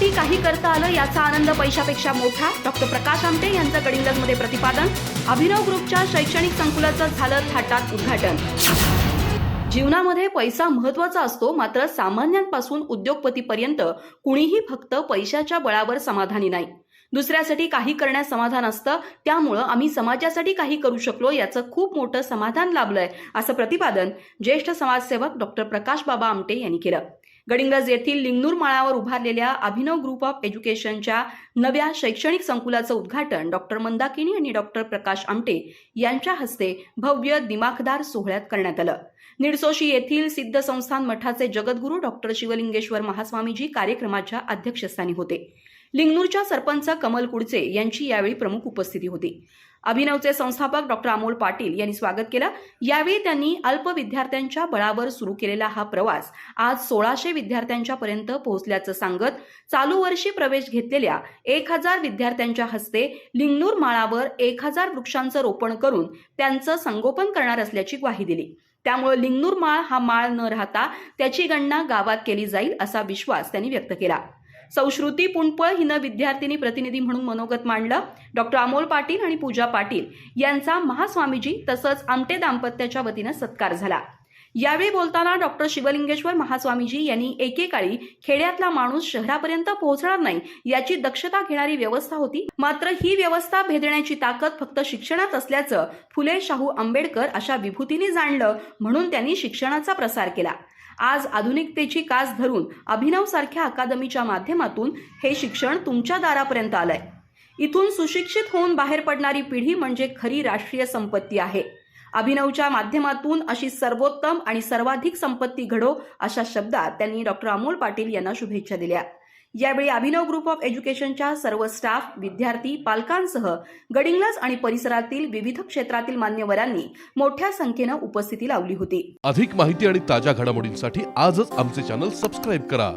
समाजासाठी काही करता आलं याचा आनंद पैशापेक्षा मोठा. डॉक्टर प्रकाश आमटे यांचं गडिंग्लजमध्ये प्रतिपादन. अभिनव ग्रुपच्या शैक्षणिक संकुलाचं झालं थाटात उद्घाटन. जीवनामध्ये पैसा महत्त्वाचा असतो मात्र सामान्यांपासून उद्योगपतीपर्यंत कुणीही फक्त पैशाच्या बळावर समाधानी नाही. दुसऱ्यासाठी काही करण्यास समाधान असतं त्यामुळं आम्ही समाजासाठी काही करू शकलो याचं खूप मोठं समाधान लाभलंय असं प्रतिपादन ज्येष्ठ समाजसेवक डॉक्टर प्रकाश बाबा आमटे यांनी केलं. गडिंगज येथील लिंगनूर माळावर उभारलेल्या अभिनव ग्रुप ऑफ एज्युकेशनच्या नव्या शैक्षणिक संकुलाचं उद्घाटन डॉक्टर मंदाकिनी आणि डॉक्टर प्रकाश आमटे यांच्या हस्ते भव्य दिमाखदार सोहळ्यात करण्यात आलं. निडसोशी येथील सिद्ध संस्थान मठाचे जगद्गुरू डॉक्टर शिवलिंगेश्वर महास्वामीजी कार्यक्रमाच्या अध्यक्षस्थानी होते. लिंगनूरच्या सरपंच कमल कुडचे यांची यावेळी प्रमुख उपस्थिती होती. अभिनवचे संस्थापक डॉक्टर अमोल पाटील यांनी स्वागत केलं. यावेळी त्यांनी अल्प विद्यार्थ्यांच्या बळावर सुरू केलेला हा प्रवास आज सोळाशे विद्यार्थ्यांच्या पर्यंत पोहोचल्याचं सांगत चालू वर्षी प्रवेश घेतलेल्या एक हजार विद्यार्थ्यांच्या हस्ते लिंगनूर माळावर एक हजार वृक्षांचं रोपण करून त्यांचं संगोपन करणार असल्याची ग्वाही दिली. त्यामुळे लिंगनूर माळ हा माळ न राहता त्याची गणना गावात केली जाईल असा विश्वास त्यांनी व्यक्त केला. सौश्रुती पुणपळ हिनं विद्यार्थिनी प्रतिनिधी म्हणून मनोगत मांडलं. डॉक्टर अमोल पाटील आणि पूजा पाटील यांचा महास्वामीजी तसंच आमटे दाम्पत्याच्या वतीनं सत्कार झाला. यावेळी बोलताना डॉक्टर शिवलिंगेश्वर महास्वामीजी यांनी एकेकाळी खेड्यातला माणूस शहरापर्यंत पोहोचणार नाही याची दक्षता घेणारी व्यवस्था होती. मात्र ही व्यवस्था भेदण्याची ताकद फक्त शिक्षणात असल्याचं फुले शाहू आंबेडकर अशा विभूतीने जाणलं म्हणून त्यांनी शिक्षणाचा प्रसार केला. आज आधुनिकतेची कास धरून अभिनव सारख्या अकादमीच्या माध्यमातून हे शिक्षण तुमच्या दारापर्यंत आलंय. इथून सुशिक्षित होऊन बाहेर पडणारी पिढी म्हणजे खरी राष्ट्रीय संपत्ती आहे. अभिनवच्या माध्यमातून अशी सर्वोत्तम आणि सर्वाधिक संपत्ती घडो अशा शब्दात त्यांनी डॉक्टर अमोल पाटील यांना शुभेच्छा दिल्या. यावेळी अभिनव ग्रुप ऑफ एज्युकेशनच्या सर्व स्टाफ विद्यार्थी पालकांसह गडिंग्लज आणि परिसरातील विविध क्षेत्रातील मान्यवरांनी मोठ्या संख्येनं उपस्थिती लावली होती. अधिक माहिती आणि ताज्या घडामोडींसाठी आजच आमचे चॅनल सबस्क्राईब करा.